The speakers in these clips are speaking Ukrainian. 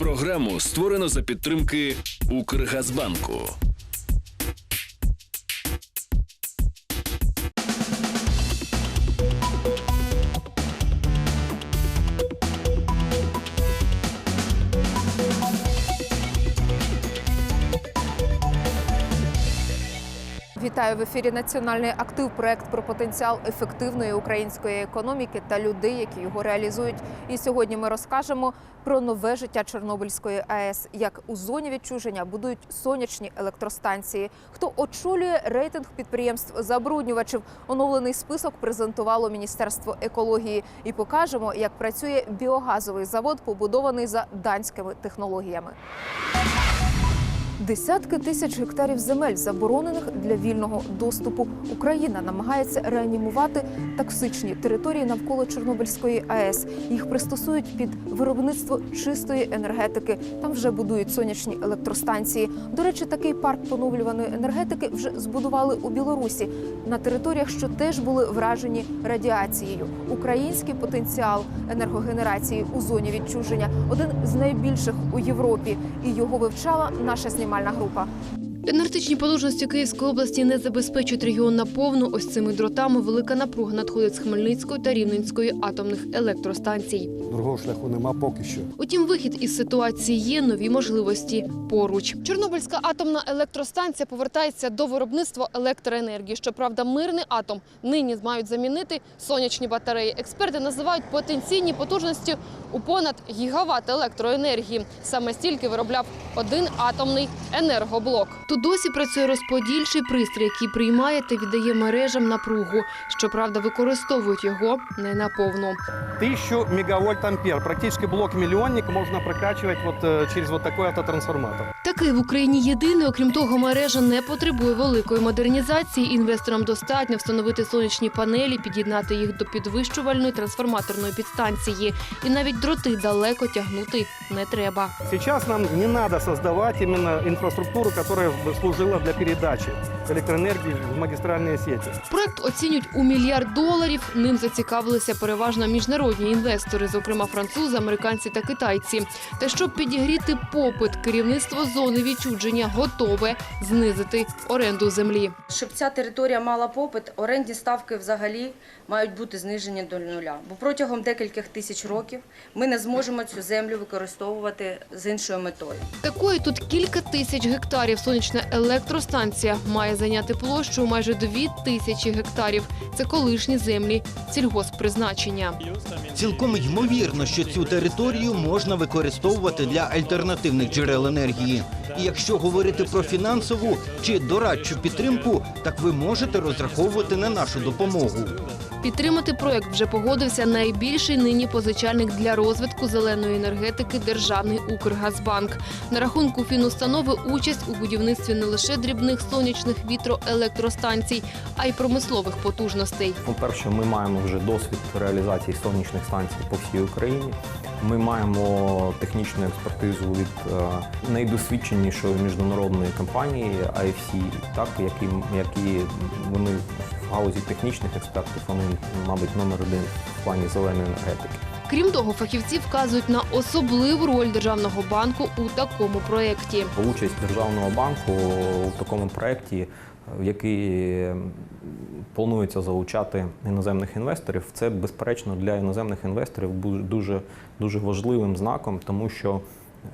Програму створено за підтримки Укргазбанку. Вітаю в ефірі Національний актив проект про потенціал ефективної української економіки та людей, які його реалізують. І сьогодні ми розкажемо про нове життя Чорнобильської АЕС, як у зоні відчуження будують сонячні електростанції. Хто очолює рейтинг підприємств забруднювачів? Оновлений список презентувало Міністерство екології. І покажемо, як працює біогазовий завод, побудований за данськими технологіями. Десятки тисяч гектарів земель, заборонених для вільного доступу. Україна намагається реанімувати токсичні території навколо Чорнобильської АЕС. Їх пристосують під виробництво чистої енергетики. Там вже будують сонячні електростанції. До речі, такий парк поновлюваної енергетики вже збудували у Білорусі на територіях, що теж були вражені радіацією. Український потенціал енергогенерації у зоні відчуження один з найбільших у Європі, і його вивчала наша знімальна група. Енергетичні потужності Київської області не забезпечують регіон наповну. Ось цими дротами велика напруга надходить з Хмельницької та Рівненської атомних електростанцій. Другого шляху нема поки що. Утім, вихід із ситуації є нові можливості поруч. Чорнобильська атомна електростанція повертається до виробництва електроенергії. Щоправда, мирний атом нині мають замінити сонячні батареї. Експерти називають потенційні потужності у понад гігават електроенергії. Саме стільки виробляв один атомний енергоблок. Тут досі працює розподільчий пристрій, який приймає та віддає мережам напругу. Щоправда, використовують його не наповну. 1000 мегавольт ампер. Практически блок-миллионник можно прокачивать вот э, через вот такой автотрансформатор. Такий в Україні єдиний. Окрім того, мережа не потребує великої модернізації. Інвесторам достатньо встановити сонячні панелі, під'єднати їх до підвищувальної трансформаторної підстанції. І навіть дроти далеко тягнути не треба. Сейчас нам не создавать именно инфраструктуру, которая служила для передачи электроэнергии в магистральные сети. Проект оцінюють у мільярд доларів. Ним зацікавилися переважно міжнародні інвестори, зокрема французи, американці та китайці. Та щоб підігріти попит, керівництво зони відчудження готове знизити оренду землі. Щоб ця територія мала попит, орендні ставки взагалі мають бути знижені до нуля. Бо протягом декількох тисяч років ми не зможемо цю землю використовувати з іншою метою. Такої тут кілька тисяч гектарів. Сонячна електростанція має зайняти площу майже дві тисячі гектарів. Це колишні землі сільгосппризначення. Цілком ймовірно, що цю територію можна використовувати для альтернативних джерел енергії. І якщо говорити про фінансову чи дорадчу підтримку, так ви можете розраховувати на нашу допомогу. Підтримати проект вже погодився найбільший нині позичальник для розвитку зеленої енергетики державний Укргазбанк. На рахунку фінустанови участь у будівництві не лише дрібних сонячних вітроелектростанцій, а й промислових потужностей. По-перше, ми маємо вже досвід реалізації сонячних станцій по всій Україні. Ми маємо технічну експертизу від е, найдосвідченішої міжнародної компанії IFC, так, які, які вони в галузі технічних експертів, вони, мабуть, номер один в плані зеленої енергетики. Крім того, фахівці вказують на особливу роль державного банку у такому проєкті. Участь Державного банку в такому проєкті, в який планується залучати іноземних інвесторів, це безперечно для іноземних інвесторів дуже, дуже важливим знаком, тому що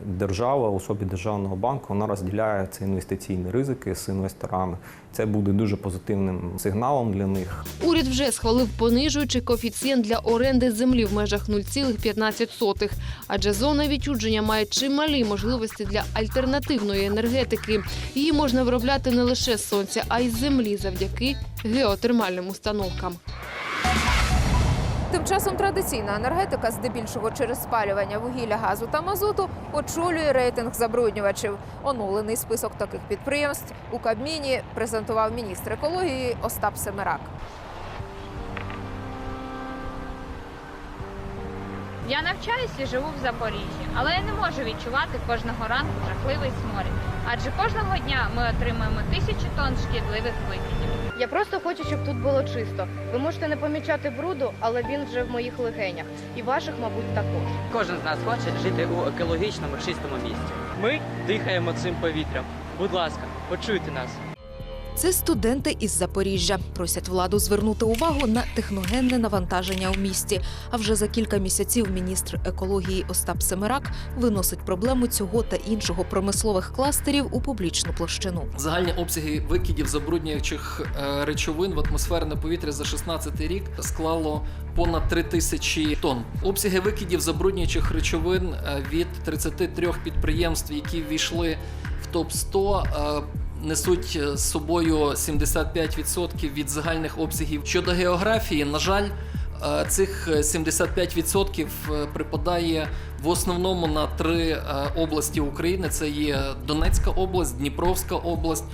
держава у особі державного банку вона розділяє ці інвестиційні ризики з інвесторами. Це буде дуже позитивним сигналом для них. Уряд вже схвалив понижуючий коефіцієнт для оренди землі в межах 0,15, адже зона відчудження має чималі можливості для альтернативної енергетики. Її можна виробляти не лише з сонця, а й з землі завдяки геотермальним установкам. Тим часом традиційна енергетика, здебільшого через спалювання вугілля, газу та мазуту, очолює рейтинг забруднювачів. Оновлений список таких підприємств у Кабміні презентував міністр екології Остап Семерак. Я навчаюся і живу в Запоріжжі, але я не можу відчувати кожного ранку жахливий сморід. Адже кожного дня ми отримуємо тисячі тонн шкідливих викидів. Я просто хочу, щоб тут було чисто. Ви можете не помічати бруду, але він вже в моїх легенях. І ваших, мабуть, також. Кожен з нас хоче жити у екологічному чистому місті. Ми дихаємо цим повітрям. Будь ласка, почуйте нас. Це студенти із Запоріжжя просять владу звернути увагу на техногенне навантаження у місті. А вже за кілька місяців міністр екології Остап Семерак виносить проблему цього та іншого промислових кластерів у публічну площину. Загальні обсяги викидів забруднюючих е, речовин в атмосферне повітря за 16 рік склало понад 3 тисячі тонн. Обсяги викидів забруднюючих речовин е, від 33 підприємств, які ввійшли в топ 100 е, Несуть е, з собою 75% від загальних обсягів. Щодо географії, на жаль, е, цих 75% е, припадає в основному на три області України: це є Донецька область, Дніпровська область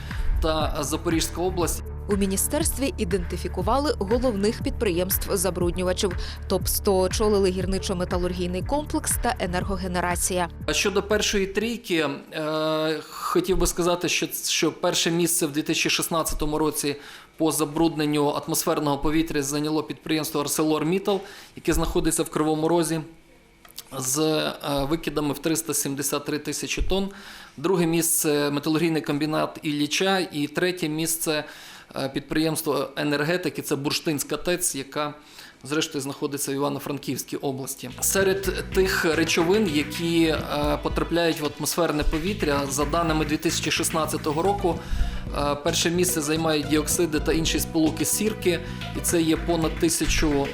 та Запорізька область. У міністерстві ідентифікували головних підприємств забруднювачів. Топ 100 очолили гірничо-металургійний комплекс та енергогенерація. А щодо першої трійки, е, хотів би сказати, що, що перше місце в 2016 році по забрудненню атмосферного повітря зайняло підприємство ArcelorMittal, яке знаходиться в Кривому Розі. З е, викидами в 373 тисячі тонн. Друге місце металургійний комбінат Ілліча. І третє місце підприємство енергетики це Бурштинська ТЕЦ, яка зрештою знаходиться в Івано-Франківській області. Серед тих речовин, які е, потрапляють в атмосферне повітря, за даними 2016 року, е, перше місце займають діоксиди та інші сполуки сірки, і це є понад тисячу е,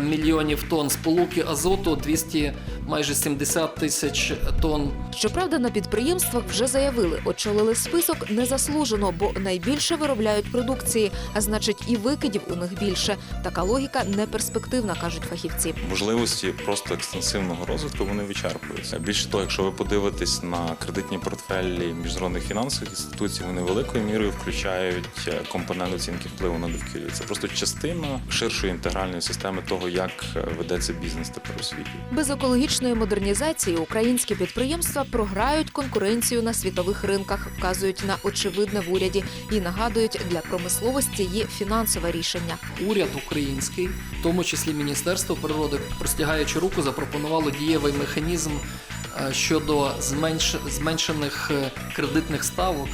мільйонів тонн сполуки азоту, 200 майже 70 тисяч тонн Щоправда, на підприємствах вже заявили, очолили список незаслужено, бо найбільше виробляють продукції, а значить, і викидів у них більше. Така логіка не перспективна, кажуть фахівці. можливості просто екстенсивного розвитку вони вичерпуються. Більше того, якщо ви подивитесь на кредитні портфелі міжнародних фінансових інституцій, вони великою мірою включають е, компонент оцінки впливу на довкілля. Це просто частина ширшої інтегральної системи того, як е, ведеться бізнес тепер у світі. Без екологічної модернізації українські підприємства програють конкуренцію на світових ринках, вказують на очевидне в уряді і нагадують, для промисловості є фінансове рішення. уряд український, в тому числі Міністерство природи, простягаючи руку, запропонувало дієвий механізм е, щодо зменш... зменшених е, кредитних ставок.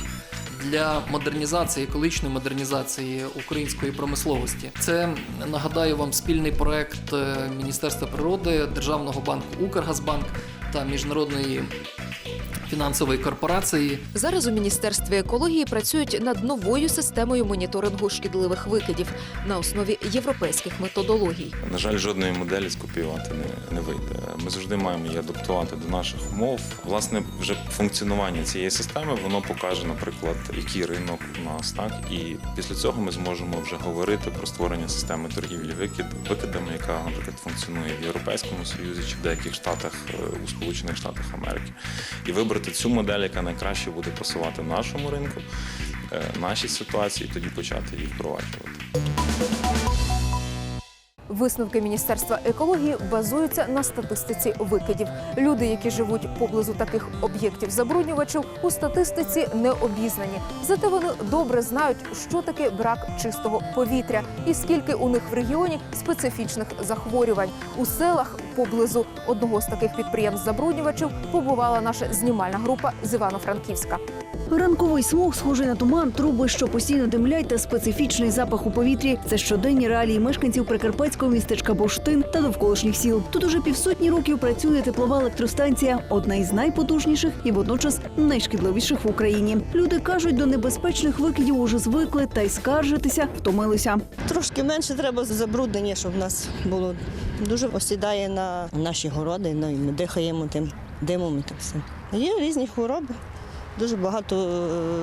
Для модернізації, екологічної модернізації української промисловості, це нагадаю вам спільний проект е, Міністерства природи, Державного банку Укргазбанк та міжнародної фінансової корпорації Зараз у міністерстві екології працюють над новою системою моніторингу шкідливих викидів на основі європейських методологій. На жаль, жодної моделі скопіювати не, не вийде. Ми завжди маємо її адаптувати до наших умов. Власне, вже функціонування цієї системи воно покаже, наприклад, який ринок у нас, так і після цього ми зможемо вже говорити про створення системи торгівлі викид, викидами, яка, наприклад, функціонує в Європейському Союзі чи в деяких штатах е, у Сполучених Штатах Америки, і вибрати цю модель, яка найкраще буде пасувати нашому ринку, е, нашій ситуації, і тоді почати її впроваджувати. Висновки Міністерства екології базуються на статистиці викидів. Люди, які живуть поблизу таких об'єктів забруднювачів, у статистиці не обізнані. Зате вони добре знають, що таке брак чистого повітря і скільки у них в регіоні специфічних захворювань. У селах поблизу одного з таких підприємств забруднювачів побувала наша знімальна група з Івано-Франківська. Ранковий смог схожий на туман, труби, що постійно димлять, та специфічний запах у повітрі. Це щоденні реалії мешканців прикарпатського містечка Бурштин та довколишніх сіл. Тут уже півсотні років працює теплова електростанція, одна із найпотужніших і водночас найшкідливіших в Україні. Люди кажуть, до небезпечних викидів уже звикли та й скаржитися втомилися. Трошки менше треба забруднення, щоб в нас було дуже осідає на наші городи, ну і ми дихаємо тим димом і так все. Є різні хвороби. Дуже багато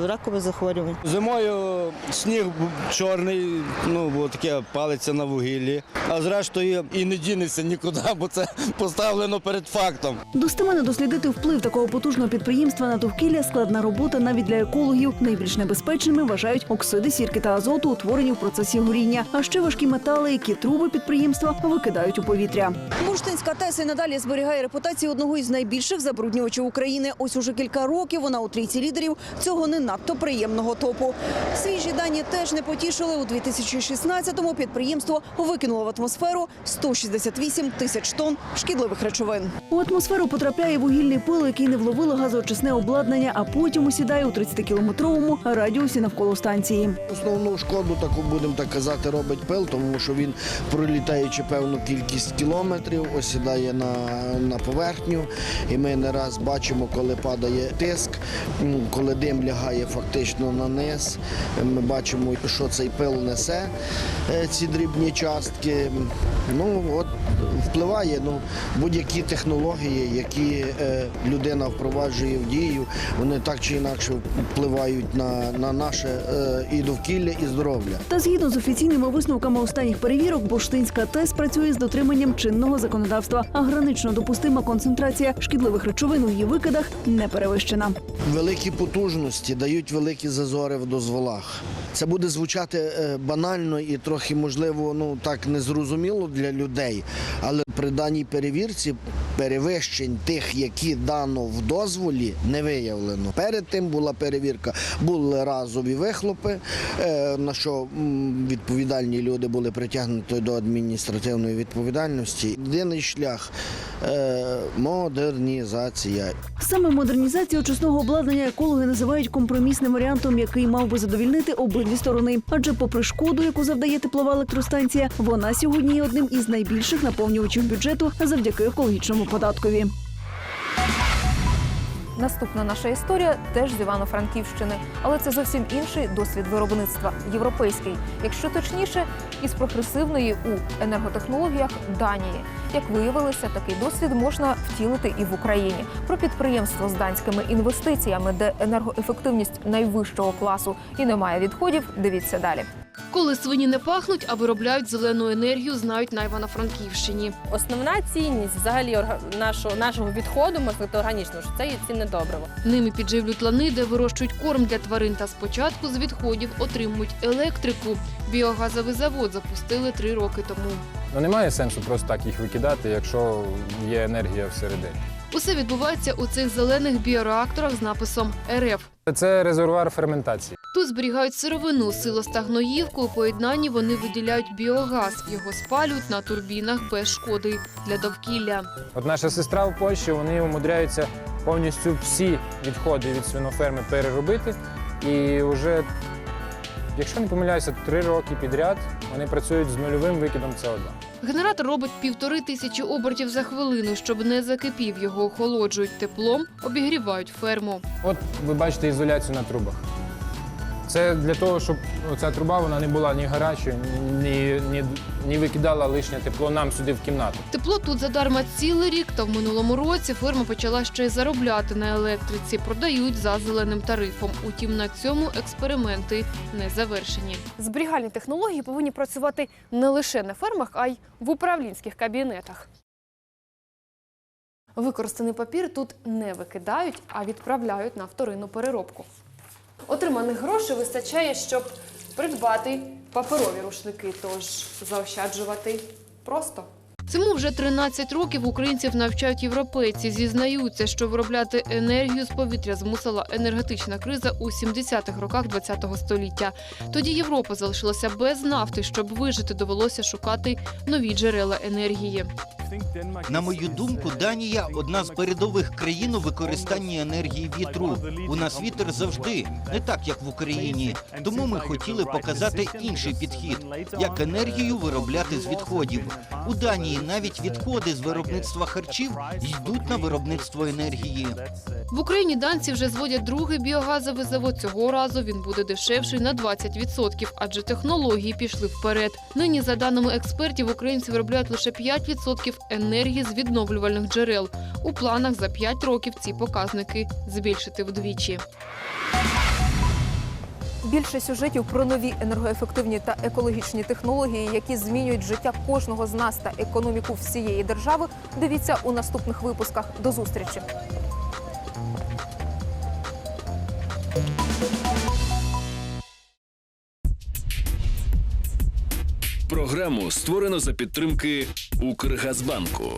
е, ракових захворювань. Зимою сніг чорний, ну бо таке палиться на вугіллі. А зрештою і не дінеться нікуди, бо це поставлено перед фактом. Достеменно дослідити вплив такого потужного підприємства на довкілля складна робота навіть для екологів. Найбільш небезпечними вважають оксиди сірки та азоту, утворені в процесі горіння, а ще важкі метали, які труби підприємства викидають у повітря. Бурштинська ТЕС і надалі зберігає репутацію одного із найбільших забруднювачів України. Ось уже кілька років вона у трійці лідерів цього не надто приємного топу. Свіжі дані теж не потішили. У 2016-му підприємство викинуло в атмосферу 168 тисяч тонн шкідливих речовин. У атмосферу потрапляє вугільний пил, який не вловило газоочисне обладнання, а потім осідає у 30-кілометровому радіусі навколо станції. Основну шкоду, таку будемо так казати, робить пил, тому що він, пролітаючи певну кількість кілометрів, осідає на, на поверхню. І ми не раз бачимо, коли падає тиск, м, коли дим лягає фактично на низ. Ми бачимо, що цей пил несе, е, ці дрібні частки. Ну, от впливає ну, будь-які технології, які е, людина впроваджує в дію, вони так чи інакше впливають на, на наше е, і довкілля, і здоров'я. Та згідно з офіційними висновками останніх перевірок, Бурштинська ТЕС працює з дотриманням чинного законодавства, а гранично допустима концентрація шкідливих речовин у її викидах не перевищена. Великі потужності дають великі зазори в дозволах. Це буде звучати е, банально і трохи, можливо, ну так незрозуміло для людей, але при даній перевірці перевищень тих, які дано в дозволі, не виявлено. Перед тим була перевірка, були разові вихлопи, е, на що відповідальні люди були притягнуті до адміністративної відповідальності. Єдиний шлях модернізація. Саме модернізацію очисного обладнання екологи називають компромісним варіантом, який мав би задовільнити обидві сторони. Адже, попри шкоду, яку завдає теплова електростанція, вона сьогодні є одним із найбільших наповнювачів бюджету завдяки екологічному податкові. Наступна наша історія теж з Івано-Франківщини, але це зовсім інший досвід виробництва європейський, якщо точніше, із прогресивної у енерготехнологіях Данії. Як виявилося, такий досвід можна втілити і в Україні. Про підприємство з данськими інвестиціями, де енергоефективність найвищого класу і немає відходів. Дивіться далі. Коли свині не пахнуть, а виробляють зелену енергію, знають на Івано-Франківщині. Основна цінність взагалі нашого, нашого відходу, можна сказати, органічного, що це є цінне добриво. Ними підживлюють лани, де вирощують корм для тварин. Та спочатку з відходів отримують електрику. Біогазовий завод запустили три роки тому. Ну немає сенсу просто так їх викидати, якщо є енергія всередині. Усе відбувається у цих зелених біореакторах з написом РФ. Це резервуар ферментації. Тут зберігають сировину, силос та гноївку. У поєднанні вони виділяють біогаз. Його спалюють на турбінах без шкоди для довкілля. От наша сестра в Польщі, вони умудряються повністю всі відходи від свиноферми переробити. І вже, якщо не помиляюся, три роки підряд вони працюють з нульовим викидом СО2. Генератор робить півтори тисячі обертів за хвилину. Щоб не закипів, його охолоджують теплом, обігрівають ферму. От ви бачите ізоляцію на трубах. Це для того, щоб ця труба вона не була ні гарячою, ні, ні, ні викидала лишнє тепло нам сюди в кімнату. Тепло тут задарма цілий рік, та в минулому році ферма почала ще й заробляти на електриці. Продають за зеленим тарифом. Утім, на цьому експерименти не завершені. Зберігальні технології повинні працювати не лише на фермах, а й в управлінських кабінетах. Використаний папір тут не викидають, а відправляють на вторинну переробку. Отриманих грошей вистачає, щоб придбати паперові рушники, тож заощаджувати просто. Цьому вже 13 років українців навчають європейці. Зізнаються, що виробляти енергію з повітря змусила енергетична криза у 70-х роках ХХ століття. Тоді Європа залишилася без нафти. Щоб вижити, довелося шукати нові джерела енергії. На мою думку, Данія одна з передових країн у використанні енергії вітру. У нас вітер завжди не так, як в Україні. Тому ми хотіли показати інший підхід, як енергію виробляти з відходів. У Данії навіть відходи з виробництва харчів йдуть на виробництво енергії. В Україні данці вже зводять другий біогазовий завод. Цього разу він буде дешевший на 20%, адже технології пішли вперед. Нині, за даними експертів, українці виробляють лише 5% енергії з відновлювальних джерел. У планах за 5 років ці показники збільшити вдвічі. Більше сюжетів про нові енергоефективні та екологічні технології, які змінюють життя кожного з нас та економіку всієї держави. Дивіться у наступних випусках. До зустрічі. Програму створено за підтримки Укргазбанку.